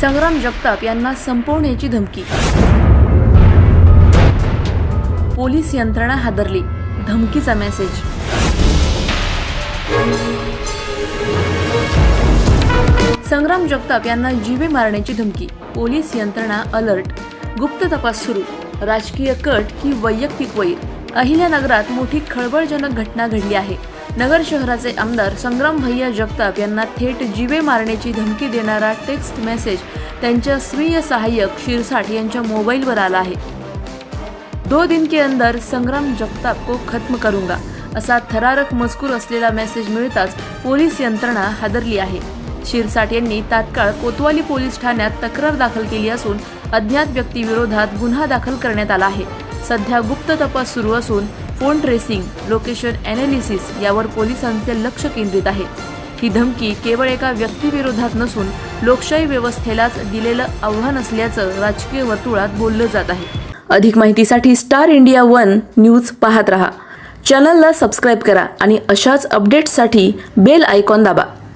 संग्राम जगताप यांना संपवण्याची धमकी. पोलीस यंत्रणा हादरली. धमकीचा मेसेज. संग्राम जगताप यांना जीवे मारण्याची धमकी. पोलीस यंत्रणा अलर्ट. गुप्त तपास सुरू. राजकीय कट की वैयक्तिक वैर. अहिल्यानगरात मोठी खळबळजनक घटना घडली आहे. नगर शहराचे आमदार संग्राम भैया जगताप यांना थेट जीवे मारण्याची धमकी देणारा टेक्स्ट मेसेज त्यांच्या स्वीय सहाय्यक शिरसाठ यांच्या मोबाईलवर आला आहे. दो दिन के अंदर संग्राम जगताप को खत्म करूंगा असा थरारक मजकूर असलेला मेसेज मिळताच पोलीस यंत्रणा हादरली आहे. शिरसाट यांनी तात्काळ कोतवाली पोलीस ठाण्यात तक्रार दाखल केली असून अज्ञात व्यक्तीविरोधात गुन्हा दाखल करण्यात आला आहे. सध्या गुप्त तपास सुरू असून फोन ट्रेसिंग लोकेशन अनालिसिस यावर पोलिसांचे लक्ष केंद्रित आहे. ही धमकी केवळ एका व्यक्तीविरोधात नसून लोकशाही व्यवस्थेलाच दिलेलं आव्हान असल्याचं राजकीय वर्तुळात बोललं जात आहे. अधिक माहितीसाठी स्टार इंडिया वन न्यूज पाहत रहा. चॅनलला सबस्क्राईब करा आणि अशाच अपडेट्ससाठी बेल आयकॉन दाबा.